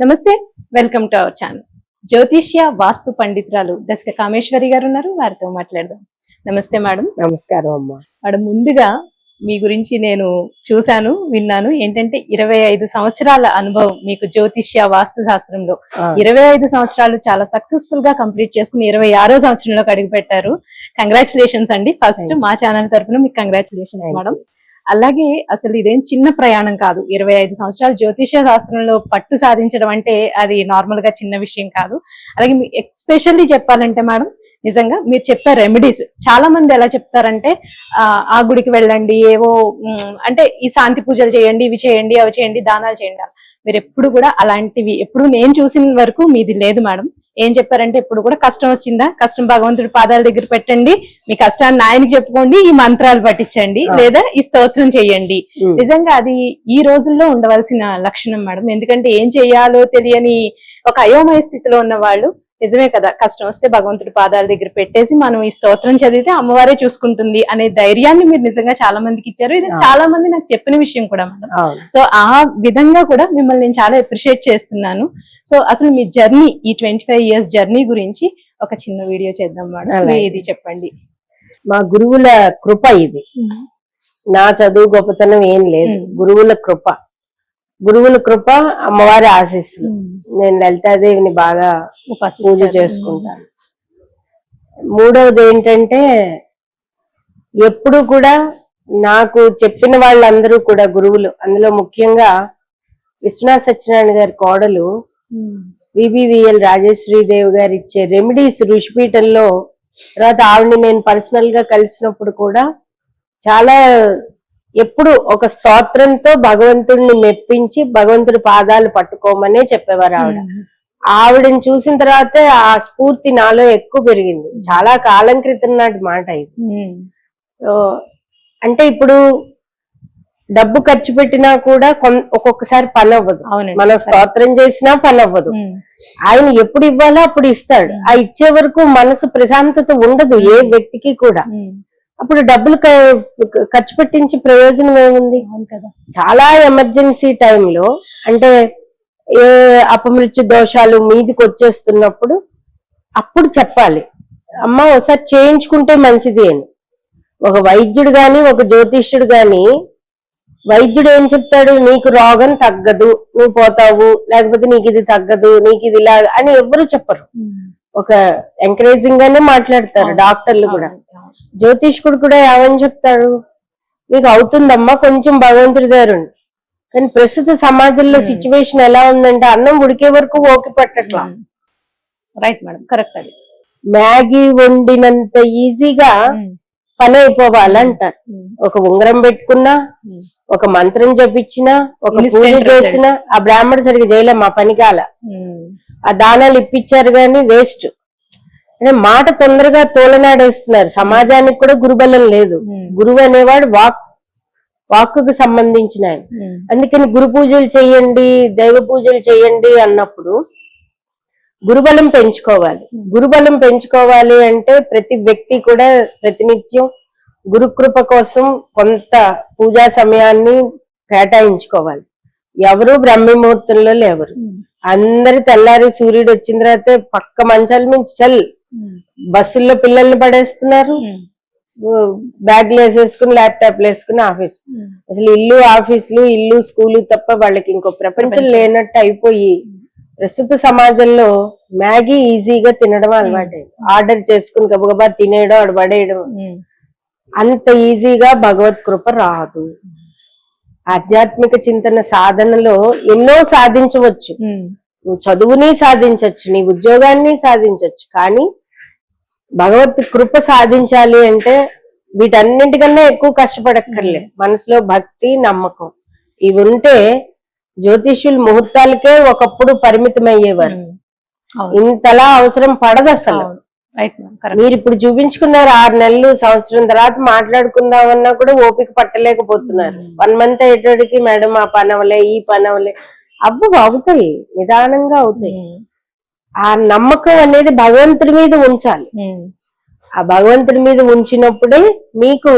నమస్తే welcome to our channel. జ్యోతిష్య వాస్తు పండితురాలు దశక కామేశ్వరి గారు ఉన్నారు వారితో మాట్లాడదాం. నమస్తే మేడం. నమస్కారం అమ్మా. మేడం ముందుగా మీ గురించి నేను చూశాను విన్నాను. ఏంటంటే ఇరవై ఐదు సంవత్సరాల అనుభవం మీకు జ్యోతిష్య వాస్తు శాస్త్రంలో. ఇరవై ఐదు సంవత్సరాలు చాలా సక్సెస్ఫుల్గా కంప్లీట్ చేసుకుని ఇరవై ఆరో సంవత్సరంలోకి అడుగు పెట్టారు కంగ్రాచులేషన్స్ అండి ఫస్ట్. మా ఛానల్ తరఫున మీకు కంగ్రాచులేషన్స్ మేడం. అలాగే అసలు ఇదేం చిన్న ప్రయాణం కాదు. ఇరవై ఐదు సంవత్సరాలు జ్యోతిష శాస్త్రంలో పట్టు సాధించడం అంటే అది నార్మల్గా చిన్న విషయం కాదు. అలాగే మీ ఎక్స్పెషల్లీ చెప్పాలంటే మేడం నిజంగా మీరు చెప్పే రెమెడీస్ చాలా మంది ఎలా చెప్తారంటే ఆ, గుడికి వెళ్ళండి ఏవో అంటే ఈ శాంతి పూజలు చేయండి ఇవి చేయండి అవి చేయండి దానాలు చేయండి. మీరు ఎప్పుడు కూడా అలాంటివి ఎప్పుడు నేను చూసిన వరకు మీది లేదు మేడం. ఏం చెప్పారంటే ఎప్పుడు కూడా కష్టం వచ్చిందా? కష్టం భగవంతుడి పాదాల దగ్గర పెట్టండి. మీ కష్టాన్ని ఆయనకి చెప్పుకోండి ఈ మంత్రాలు పట్టించండి. లేదా ఈ స్తోత్రం చేయండి. ఉమ్, నిజంగా అది ఈ రోజుల్లో ఉండవలసిన లక్షణం మేడం. ఎందుకంటే ఏం చేయాలో తెలియని ఒక అయోమయ స్థితిలో ఉన్న వాళ్ళు నిజమే కదా కష్టం వస్తే భగవంతుడి పాదాల దగ్గర పెట్టేసి మనం ఈ స్తోత్రం చదివితే అమ్మవారే చూసుకుంటుంది అనే ధైర్యాన్ని మీరు నిజంగా చాలా మందికి ఇచ్చారు. ఇది. చాలా మంది నాకు చెప్పిన విషయం కూడా మేడం. అవును. సో ఆ విధంగా కూడా మిమ్మల్ని నేను చాలా అప్రిషియేట్ చేస్తున్నాను. సో అసలు మీ జర్నీ ఈ ట్వంటీ ఫైవ్ ఇయర్స్ జర్నీ గురించి ఒక చిన్న వీడియో చేద్దాం మేడం. ఇది చెప్పండి? మా గురువుల కృప ఇది. నా చదువు గొప్పతనం ఏం లేదు. గురువుల కృప గురువుల కృప అమ్మవారి ఆశీస్సులు నేను లలితాదేవిని బాగా. పూజ చేసుకుంటాను మూడవది ఏంటంటే ఎప్పుడు కూడా నాకు చెప్పిన వాళ్ళందరూ కూడా గురువులు అందులో ముఖ్యంగా విశ్వనాథ్ సత్యనారాయణ గారి కోడలు. విబివిఎల్ రాజేశ్వరి దేవ్ గారు ఇచ్చే రెమెడీస్ ఋషిపీఠంలో తర్వాత ఆవిడని నేను పర్సనల్గా కలిసినప్పుడు కూడా చాలా ఎప్పుడు ఒక స్తోత్రంతో భగవంతుడిని మెప్పించి భగవంతుడి పాదాలు పట్టుకోమనే చెప్పేవారు ఆవిడ. ఆవిడని చూసిన తర్వాత ఆ స్ఫూర్తి నాలో ఎక్కువ పెరిగింది. చాలా కాలం క్రితం నాటి మాట ఇది. సో అంటే ఇప్పుడు డబ్బు ఖర్చు పెట్టినా కూడా ఒక్కొక్కసారి పని అవ్వదు మనం స్తోత్రం చేసినా పని అవ్వదు. ఆయన ఎప్పుడు ఇవ్వాలో అప్పుడు ఇస్తాడు. ఆ ఇచ్చే వరకు మనసు ప్రశాంతత ఉండదు ఏ వ్యక్తికి కూడా. అప్పుడు డబ్బులు ఖర్చు పెట్టించి ప్రయోజనం ఏముంది? చాలా ఎమర్జెన్సీ టైంలో అంటే ఏ అపమృత్యు దోషాలు మీదికి వచ్చేస్తున్నప్పుడు అప్పుడు చెప్పాలి. అమ్మ ఒకసారి చేయించుకుంటే మంచిది అని. ఒక వైద్యుడు గాని ఒక జ్యోతిష్యుడు గాని వైద్యుడు ఏం చెప్తాడు? నీకు రోగం తగ్గదు నువ్వు పోతావు లేకపోతే నీకు ఇది తగ్గదు నీకు ఇది ఇలా అని ఎవ్వరు చెప్పరు. ఒక ఎంకరేజింగ్ గానే మాట్లాడతారు డాక్టర్లు కూడా. జ్యోతిష్కుడు కూడా ఏమని చెప్తాడు? మీకు అవుతుందమ్మా కొంచెం భగవంతుడి దగ్గర కానీ ప్రస్తుత సమాజంలో. సిచ్యువేషన్ ఎలా ఉందంటే అన్నం ఉడికే వరకు ఓకి పట్టట్లా. రైట్ మేడం కరెక్ట్ అది. మ్యాగీ వండినంత ఈజీగా పని అయిపోవాలంటారు. ఒక ఉంగరం పెట్టుకున్నా ఒక మంత్రం జపించినా ఒక పూజ. చేసినా ఆ బ్రాహ్మణ సరిగ్గా చేయలే మా పని కాల. ఆ దానాలు ఇప్పించారు గాని వేస్ట్ అంటే మాట తొందరగా తోలనాడేస్తున్నారు. సమాజానికి కూడా గురుబలం లేదు. గురువు అనేవాడు వాక్ వాక్కుకు సంబంధించిన ఆయన. అందుకని గురు పూజలు చేయండి దైవ పూజలు చేయండి అన్నప్పుడు గురుబలం పెంచుకోవాలి. గురుబలం పెంచుకోవాలి అంటే ప్రతి వ్యక్తి కూడా ప్రతినిత్యం గురుకృప కోసం కొంత పూజా సమయాన్ని కేటాయించుకోవాలి. ఎవరు బ్రహ్మముహూర్తంలో లేవరు. అందరి తెల్లారి సూర్యుడు వచ్చిన తర్వాత పక్క మంచాల నుంచి చల్. బస్సుల్లో పిల్లల్ని పడేస్తున్నారు. బ్యాగ్లు వేసేసుకుని ల్యాప్టాప్లు వేసుకుని ఆఫీస్. అసలు ఇల్లు ఆఫీసులు ఇల్లు స్కూలు తప్ప వాళ్ళకి ఇంకో ప్రపంచం. లేనట్టు అయిపోయి ప్రస్తుత సమాజంలో మ్యాగీ ఈజీగా తినడం అలవాటు ఆర్డర్ చేసుకుని గబగబా తినేయడం ఆడ పడేయడం అంత ఈజీగా భగవత్ కృప రాదు. ఆధ్యాత్మిక చింతన సాధనలో ఎన్నో సాధించవచ్చు. నువ్వు చదువుని సాధించవచ్చు నీ ఉద్యోగాన్ని సాధించవచ్చు కానీ భగవత్ కృప సాధించాలి అంటే వీటన్నిటికన్నా ఎక్కువ కష్టపడక్కర్లే. మనసులో భక్తి నమ్మకం. ఇవి ఉంటే జ్యోతిష్యులు ముహూర్తాలకే ఒకప్పుడు పరిమితమయ్యేవారు. ఇంతలా అవసరం పడదు అసలు. మీరు ఇప్పుడు చూపించుకున్నారు ఆరు నెలలు సంవత్సరం తర్వాత మాట్లాడుకుందామన్నా కూడా ఓపిక పట్టలేకపోతున్నారు. వన్ మంత్ అయ్యేటోడికి మేడం ఆ పని అవలే ఈ పని అవలే అబ్బు అవుతాయి. నిదానంగా అవుతాయి. ఆ నమ్మకం అనేది భగవంతుడి మీద ఉంచాలి. ఆ భగవంతుడి మీద ఉంచినప్పుడే మీకు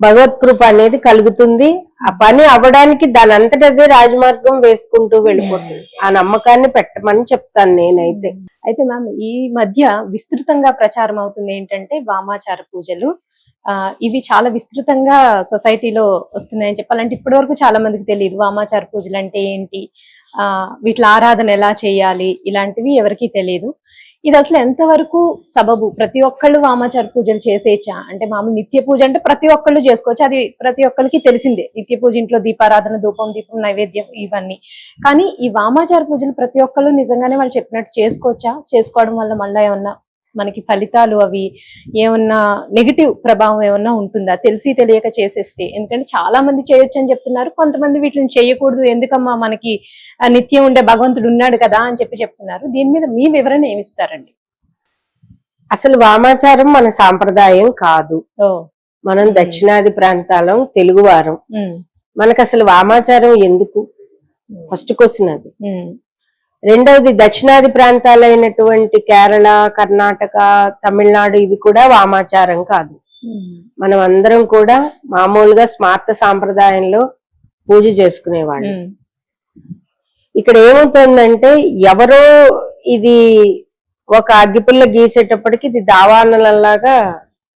భగవత్ కృప అనేది కలుగుతుంది. ఆ పని అవ్వడానికి దాని అంతటదే రాజమార్గం వేసుకుంటూ వెళ్ళిపోతుంది. ఆ నమ్మకాన్ని పెట్టమని చెప్తాను నేనైతే. అయితే మ్యామ్ ఈ మధ్య విస్తృతంగా ప్రచారం అవుతుంది ఏంటంటే వామాచార పూజలు. ఆ ఇవి చాలా విస్తృతంగా సొసైటీలో వస్తున్నాయని చెప్పాలంటే ఇప్పటి వరకు చాలా మందికి తెలియదు. వామాచార పూజలు అంటే ఏంటి? వీటి ఆరాధన ఎలా చేయాలి ఇలాంటివి ఎవరికీ తెలియదు ఇది అసలు ఎంతవరకు సబబు? ప్రతి ఒక్కళ్ళు వామాచార పూజలు చేసేయచ్చా? అంటే మామూలు నిత్య పూజ అంటే ప్రతి ఒక్కళ్ళు చేసుకోవచ్చు. అది ప్రతి ఒక్కరికి తెలిసిందే. నిత్య పూజ ఇంట్లో దీపారాధన ధూపం దీపం నైవేద్యం ఇవన్నీ. కానీ ఈ వామాచార పూజలు ప్రతి ఒక్కళ్ళు నిజంగానే వాళ్ళు చెప్పినట్టు చేసుకోవచ్చా? చేసుకోవడం వల్ల మళ్ళీ ఏమన్నా మనకి ఫలితాలు అవి ఏమన్నా నెగిటివ్ ప్రభావం ఏమన్నా ఉంటుందా? తెలిసి తెలియక చేసేస్తే. ఎందుకంటే చాలా మంది చేయొచ్చు అని చెప్తున్నారు. కొంతమంది వీటిని చేయకూడదు. ఎందుకమ్మా? మనకి నిత్యం ఉండే భగవంతుడు ఉన్నాడు కదా అని చెప్పి చెప్తున్నారు. దీని మీద మీ వివరణ ఏమిస్తారండి? అసలు వామాచారం మన సాంప్రదాయం కాదు. ఓ. మనం. దక్షిణాది ప్రాంతాలం తెలుగు వారం ఉమ్, మనకు అసలు వామాచారం ఎందుకు? ఫస్ట్ క్వశ్చన్ అది. రెండవది దక్షిణాది ప్రాంతాలైనటువంటి కేరళ కర్ణాటక తమిళనాడు ఇవి కూడా వామాచారం కాదు. మనం అందరం కూడా మామూలుగా స్మార్త సాంప్రదాయంలో పూజ చేసుకునేవాళ్ళు. ఇక్కడ ఏమవుతుందంటే ఎవరో ఇది ఒక అగ్గిపుల్ల గీసేటప్పటికి ఇది దావానలలాగా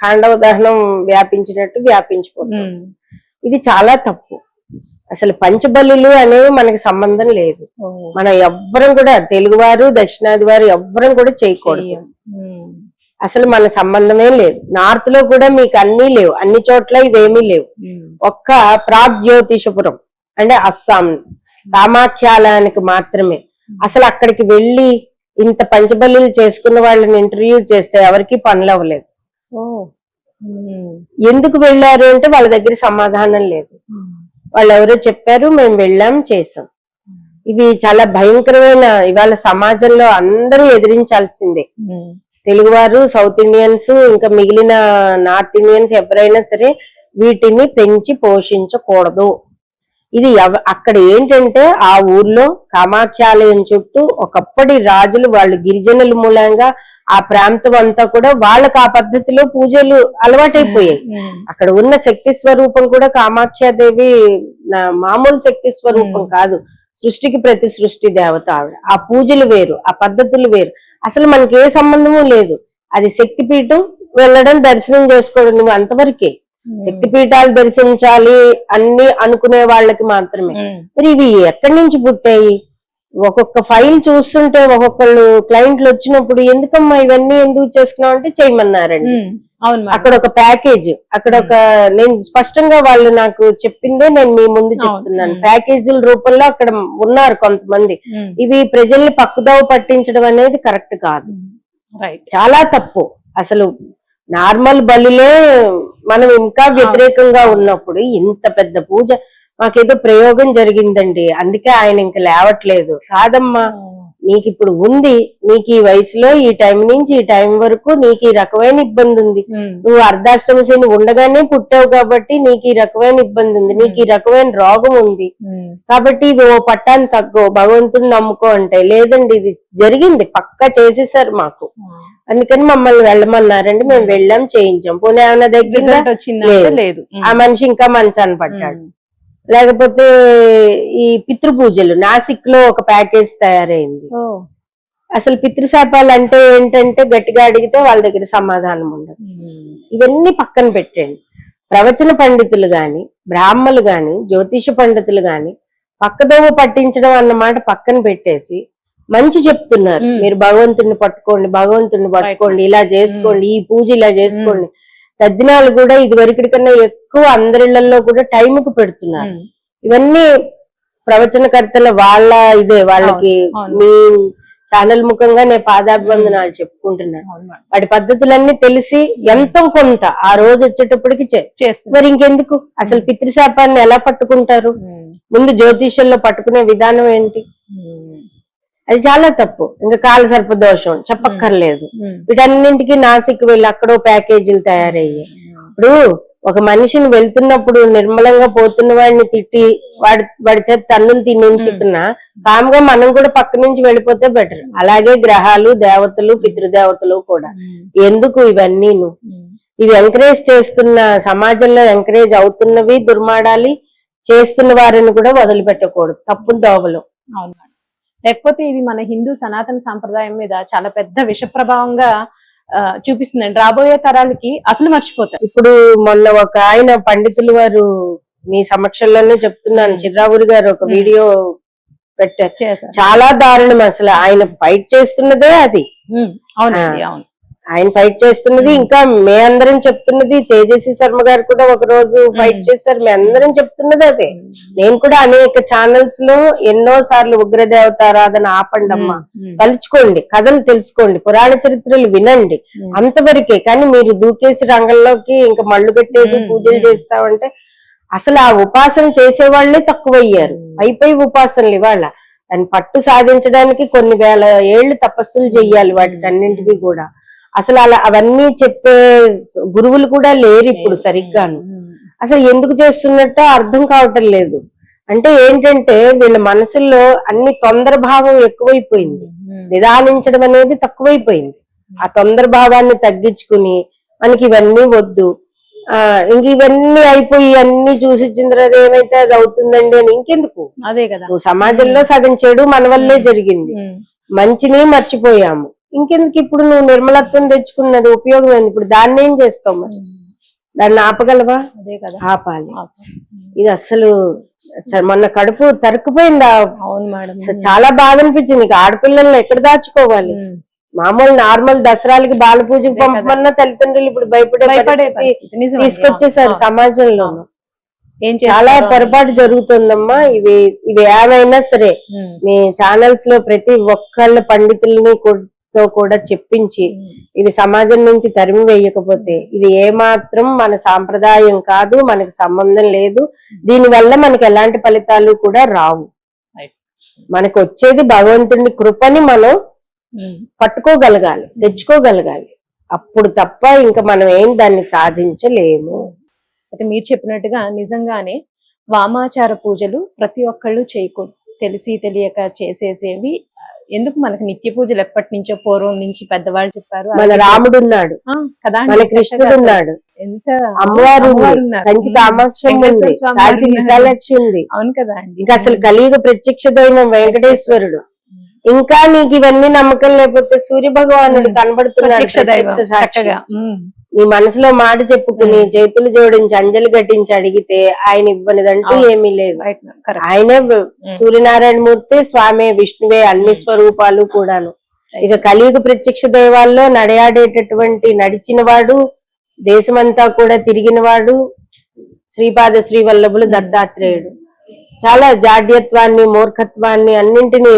ఖాండవ దహనం వ్యాపించినట్టు వ్యాపించిపోతుంది. ఇది చాలా తప్పు. అసలు పంచబలులు అనేవి మనకి సంబంధం లేదు. మనం ఎవ్వరం కూడా తెలుగువారు దక్షిణాది వారు ఎవ్వరం కూడా చేయకూడదు. అసలు మన సంబంధమే లేదు. నార్త్లో కూడా మీకు అన్ని లేవు. అన్ని చోట్ల ఇవేమీ లేవు. ఒక్క ప్రాగ్జ్యోతిషపురం అంటే అస్సాం కామాఖ్యాలయానికి మాత్రమే. అసలు అక్కడికి వెళ్ళి ఇంత పంచబలులు చేసుకున్న వాళ్ళని ఇంటర్వ్యూ చేస్తే ఎవరికి పనులు అవ్వలేదు. ఎందుకు వెళ్ళారు అంటే వాళ్ళ దగ్గర సమాధానం లేదు. వాళ్ళు ఎవరో చెప్పారు మేము వెళ్ళాం చేసాం ఇవి చాలా భయంకరమైన ఇవాళ సమాజంలో అందరూ ఎదిరించాల్సిందే. తెలుగువారు సౌత్ ఇండియన్స్ ఇంకా మిగిలిన నార్త్ ఇండియన్స్ ఎవరైనా సరే వీటిని పెంచి పోషించకూడదు. ఇది ఎవ- అక్కడ ఏంటంటే ఆ ఊర్లో కామాఖ్యాలయం చుట్టూ ఒకప్పటి రాజులు వాళ్ళు గిరిజనుల మూలంగా ఆ ప్రాంతం అంతా కూడా వాళ్ళకి ఆ పద్ధతిలో పూజలు అలవాటైపోయాయి. అక్కడ ఉన్న శక్తి స్వరూపం కూడా కామాఖ్యాదేవి నా- మామూలు శక్తి స్వరూపం. కాదు. సృష్టికి ప్రతి సృష్టి దేవత ఆవిడ. ఆ పూజలు వేరు ఆ పద్ధతులు వేరు. అసలు మనకి ఏ సంబంధము లేదు. అది శక్తి పీఠం వెళ్ళడం దర్శనం చేసుకోవడం నువ్వు అంతవరకే. శక్తి పీఠాలు దర్శించాలి అన్ని అనుకునే వాళ్ళకి మాత్రమే. మరి ఇవి ఎక్కడి నుంచి పుట్టాయి? ఒక్కొక్క ఫైల్ చూస్తుంటే ఒక్కొక్కళ్ళు క్లయింట్లు వచ్చినప్పుడు ఎందుకమ్మా ఇవన్నీ ఎందుకు చేసుకున్నావు అంటే చేయమన్నారండి. అవును. అక్కడ ఒక ప్యాకేజ్ అక్కడ ఒక నేను స్పష్టంగా వాళ్ళు నాకు చెప్పిందే నేను మీ ముందు చెప్తున్నాను. ప్యాకేజీల రూపంలో అక్కడ ఉన్నారు కొంతమంది. ఇవి ప్రజల్ని పక్కుదోవ పట్టించడం అనేది కరెక్ట్ కాదు. చాలా తప్పు. అసలు నార్మల్ బలిలే మనం ఇంకా వ్యతిరేకంగా ఉన్నప్పుడు ఇంత పెద్ద పూజ మాకేదో ప్రయోగం జరిగిందండి. అందుకే ఆయన ఇంక లేవట్లేదు. కాదమ్మా నీకు ఇప్పుడు ఉంది. నీకు ఈ వయసులో ఈ టైం నుంచి ఈ టైం వరకు నీకు ఈ రకమైన ఇబ్బంది ఉంది నువ్వు అర్ధాష్టమ శని ఉండగానే పుట్టావు కాబట్టి నీకు ఈ రకమైన ఇబ్బంది ఉంది నీకు ఈ రకమైన రోగం ఉంది కాబట్టి ఇది ఓ పట్టాన్ని తగ్గో భగవంతుని నమ్ముకో అంటే లేదండి ఇది జరిగింది. పక్కా చేసేసారు మాకు. అందుకని మమ్మల్ని వెళ్ళమన్నారండి. మేము వెళ్ళాం చేయించాం. పోనీ ఏమైనా దగ్గర లేదు. ఆ మనిషి ఇంకా మంచాన్ని పట్టాడు లేకపోతే ఈ పితృ పూజలు నాసిక్లో ఒక ప్యాకేజ్ తయారైంది. అసలు పితృశాపాలు అంటే ఏంటంటే గట్టిగా అడిగితే వాళ్ళ దగ్గర సమాధానం ఉండదు. ఇవన్నీ పక్కన పెట్టండి ప్రవచన పండితులు గాని బ్రాహ్మలు గాని జ్యోతిష పండితులు గాని పక్కదోవ పట్టించడం అన్నమాట పక్కన పెట్టేసి మంచి చెప్తున్నారు. మీరు భగవంతుడిని పట్టుకోండి భగవంతుడిని పట్టుకోండి ఇలా చేసుకోండి ఈ పూజ ఇలా చేసుకోండి. తద్దినాలు కూడా ఇది వరకటి కన్నా ఎక్కువ అందరిళ్ళలో కూడా టైంకు పెడుతున్నారు. ఇవన్నీ ప్రవచనకర్తల వాళ్ళ ఇదే వాళ్ళకి. మీ ఛానల్ ముఖంగా నేను పాదాభివందనాలు చెప్పుకుంటున్నాను. వాటి పద్ధతులన్నీ తెలిసి ఎంతో కొంత ఆ రోజు వచ్చేటప్పటికి మరి ఇంకెందుకు? అసలు పితృశాపాన్ని ఎలా పట్టుకుంటారు? ముందు జ్యోతిష్యంలో పట్టుకునే విధానం ఏంటి? అది చాలా తప్పు. ఇంకా కాల సర్ప దోషం చెప్పక్కర్లేదు వీటన్నింటికి నాసిక్ వెళ్ళి అక్కడో ప్యాకేజీలు తయారయ్యాయి. ఇప్పుడు ఒక మనిషిని వెళ్తున్నప్పుడు నిర్మలంగా పోతున్న వాడిని తిట్టి వాడి వాడి చేత తన్నులు తినించుకున్నా కామ్గా మనం కూడా పక్క నుంచి వెళ్ళిపోతే బెటర్ అలాగే గ్రహాలు దేవతలు పితృదేవతలు కూడా. ఎందుకు ఇవన్నీ ఉమ్, ఇవి ఎంకరేజ్ చేస్తున్న సమాజంలో ఎంకరేజ్ అవుతున్నవి దుర్మాడాలి చేస్తున్న వారిని కూడా వదిలిపెట్టకూడదు. తప్పుడు దోవలు. లేకపోతే ఇది మన హిందూ సనాతన సాంప్రదాయం మీద చాలా పెద్ద విష ప్రభావంగా ఆ, చూపిస్తుందండి. రాబోయే తరాలకి అసలు మర్చిపోతారు ఇప్పుడు మొన్న ఒక ఆయన పండితులు వారు మీ సమక్షంలోనే చెప్తున్నాను. చిర్రావురి గారు ఒక. వీడియో పెట్టారు. చాలా దారుణం అసలు. ఆయన ఫైట్ చేస్తున్నదే అది. అవునండి అవును. ఆయన ఫైట్ చేస్తున్నది Hmm. ఇంకా మే అందరం చెప్తున్నది తేజస్వి శర్మ గారు కూడా ఒక రోజు ఫైట్ Hmm. చేశారు మే అందరం చెప్తున్నది అదే నేను కూడా అనేక ఛానల్స్లో ఎన్నో సార్లు ఉగ్రదేవత ఆరాధన ఆపండమ్మ ఉమ్, తలుచుకోండి కథలు తెలుసుకోండి పురాణ చరిత్రలు వినండి అంతవరకే కానీ మీరు దూకేసి రంగంలోకి ఇంకా మళ్ళు పెట్టేసి. పూజలు. చేస్తామంటే అసలు ఆ ఉపాసన చేసే వాళ్ళే తక్కువయ్యారు. పై పై ఉపాసనలు ఇవాళ దాన్ని పట్టు సాధించడానికి కొన్ని వేల ఏళ్ళు తపస్సులు చెయ్యాలి వాటికి మ్మ్. అన్నింటికి కూడా అసలు అలా అవన్నీ చెప్పే గురువులు కూడా లేరు ఇప్పుడు సరిగ్గాను. అసలు ఎందుకు చేస్తున్నట్టో అర్థం కావటం లేదు. అంటే ఏంటంటే వీళ్ళ మనసుల్లో అన్ని తొందర భావం ఎక్కువైపోయింది నిదానించడం అనేది తక్కువైపోయింది. ఆ తొందర భావాన్ని తగ్గించుకుని మనకి ఇవన్నీ వద్దు. ఆ ఇంక ఇవన్నీ అయిపోయి అన్ని చూసి ఇచ్చిన తర్వాత ఏమైతే అది అవుతుందండి అని ఇంకెందుకు? అదే కదా. సమాజంలో సగం చెడు మన వల్లే జరిగింది. మంచిని మర్చిపోయాము. ఇంకెందుకు ఇప్పుడు నువ్వు నిర్మలత్వం తెచ్చుకున్నది ఉపయోగం ఇప్పుడు దాన్ని ఏం చేస్తావు మరి? దాన్ని ఆపగలవా? అదే కదా. ఆపాలి. ఇది అసలు మొన్న కడుపు తరుక్కుపోయింది? అవును మేడం. చాలా బాధ అనిపించింది. ఇక ఆడపిల్లల్ని ఎక్కడ దాచుకోవాలి? మామూలు నార్మల్ దసరాలకి బాల పూజకి. పంపమన్నా తల్లిదండ్రులు ఇప్పుడు భయపడే. తీసుకొచ్చేసారు. సమాజంలో చాలా. పొరపాటు జరుగుతుందమ్మా. ఇవి ఇవి ఏమైనా సరే మీ ఛానల్స్లో ప్రతి ఒక్కళ్ళ పండితుల్ని తో కూడా చెప్పించి ఇది సమాజం నుంచి తరిమి వేయకపోతే ఇది ఏ మాత్రం మన సాంప్రదాయం కాదు మనకి సంబంధం లేదు. దీని వల్ల మనకి ఎలాంటి ఫలితాలు కూడా రావు. మనకు వచ్చేది భగవంతుని కృపని మనం ఉమ్, పట్టుకోగలగాలి తెచ్చుకోగలగాలి. అప్పుడు తప్ప ఇంకా మనం ఏం దాన్ని సాధించలేము. అయితే మీరు చెప్పినట్టుగా నిజంగానే వామాచార పూజలు ప్రతి ఒక్కళ్ళు చేయకూడదు. తెలిసి తెలియక చేసేసేవి ఎందుకు మనకి నిత్య పూజలు ఎప్పటి నుంచో పూర్వం నుంచి పెద్దవాళ్ళు చెప్పారు? మన రాముడు ఉన్నాడు కదా మన కృష్ణుడు ఉన్నాడు ఎంత అమ్మవారు. కంచి కామాక్షి వెంకటేశ్వర ఉంది అవును కదా అండి. ఇంకా అసలు కలియుగ ప్రత్యక్ష దైవం వెంకటేశ్వరుడు. ఇంకా నీకు ఇవన్నీ నమ్మకం లేకపోతే సూర్య భగవానుడు. కనబడుతున్నాడు. చక్కగా. నీ మనసులో మాట చెప్పుకుని ఉమ్. చేతులు జోడించి అంజలి ఘటించి అడిగితే ఆయన ఇవ్వనిదంటూ. ఏమీ లేదు. ఆయనే సూర్యనారాయణ మూర్తి స్వామి విష్ణువే అన్ని ఉమ్. స్వరూపాలు కూడాను. ఇక కలియుగ ప్రత్యక్ష దైవాల్లో నడయాడేటటువంటి నడిచిన వాడు దేశమంతా కూడా తిరిగిన వాడు శ్రీపాద శ్రీ వల్లభులు ఉమ్. దత్తాత్రేయుడు చాలా జాడ్యత్వాన్ని మూర్ఖత్వాన్ని అన్నింటినీ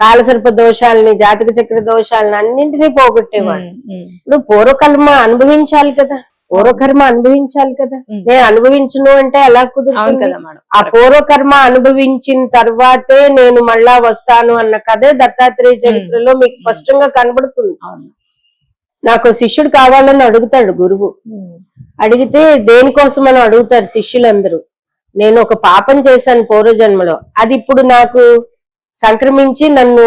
కాలసర్ప దోషాలని జాతక చక్ర దోషాలని అన్నింటినీ పోగొట్టేవాడు. ఇప్పుడు పూర్వకర్మ అనుభవించాలి కదా. పూర్వకర్మ అనుభవించాలి కదా. నేను అనుభవించును అంటే ఎలా కుదురుతుంది కదా మేడం. ఆ పూర్వకర్మ అనుభవించిన తర్వాతే నేను మళ్ళా వస్తాను అన్న కథే దత్తాత్రేయ చరిత్రలో మీకు స్పష్టంగా కనబడుతుంది. నాకు శిష్యుడు కావాలని అడుగుతాడు గురువు. అడిగితే దేనికోసం అని అడుగుతారు శిష్యులందరూ? నేను ఒక పాపం చేశాను పూర్వజన్మలో. అది ఇప్పుడు నాకు సంక్రమించి నన్ను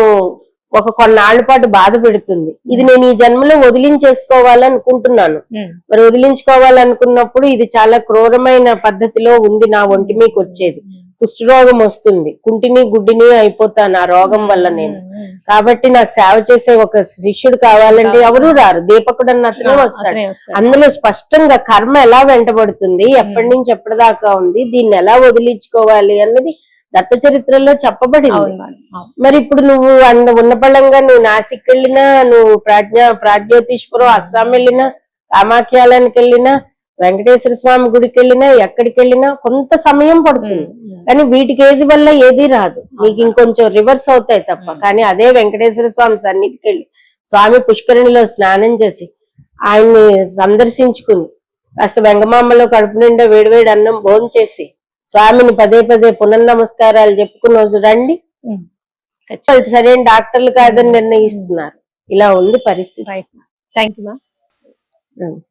ఒక కొన్నాళ్ళ పాటు బాధ పెడుతుంది. ఇది నేను ఈ జన్మలో వదిలించేసుకోవాలనుకుంటున్నాను. ఉమ్, మరి వదిలించుకోవాలనుకున్నప్పుడు ఇది చాలా క్రూరమైన పద్ధతిలో ఉంది నా ఒంటి మీకు వచ్చేది. కుష్ఠరోగం వస్తుంది. కుంటిని గుడ్డిని అయిపోతాను ఆ రోగం వల్ల నేను. ఉమ్, ఉమ్. కాబట్టి నాకు సేవ చేసే ఒక శిష్యుడు కావాలంటే ఎవరు రారు. దీపకుడు అన్న అతనే వస్తాడు. అందులో స్పష్టంగా కర్మ ఎలా వెంటబడుతుంది ఎప్పటి నుంచి ఎప్పటిదాకా ఉంది దీన్ని ఎలా వదిలించుకోవాలి అన్నది దత్త చరిత్రలో చెప్పబడింది. మరి ఇప్పుడు నువ్వు అన్న ఉన్నపళంగా నువ్వు నాసిక్ వెళ్ళినా నువ్వు ప్రాజ్ఞ ప్రాజ్యోతిష్పురం అస్సాం వెళ్ళినా కామాఖ్యాలానికి వెళ్ళినా వెంకటేశ్వర స్వామి గుడికి వెళ్ళినా ఎక్కడికి వెళ్ళినా కొంత సమయం పడుతుంది. కానీ వీటికి ఏది వల్ల ఏది రాదు నీకు ఇంకొంచెం రివర్స్ అవుతాయి తప్ప. కానీ అదే వెంకటేశ్వర స్వామి సన్నిధికి వెళ్ళి స్వామి పుష్కరిణిలో స్నానం చేసి ఆయన్ని సందర్శించుకుని కాస్త వెంగమామలో కడుపు నిండా వేడివేడి అన్నం భోజనం చేసి స్వామిని పదే పదే పునర్నమస్కారాలు చెప్పుకున్న రోజు రండి. సరైన డాక్టర్లు కాదని నిర్ణయిస్తున్నారు. ఇలా ఉంది పరిస్థితి. Thank you ma'am.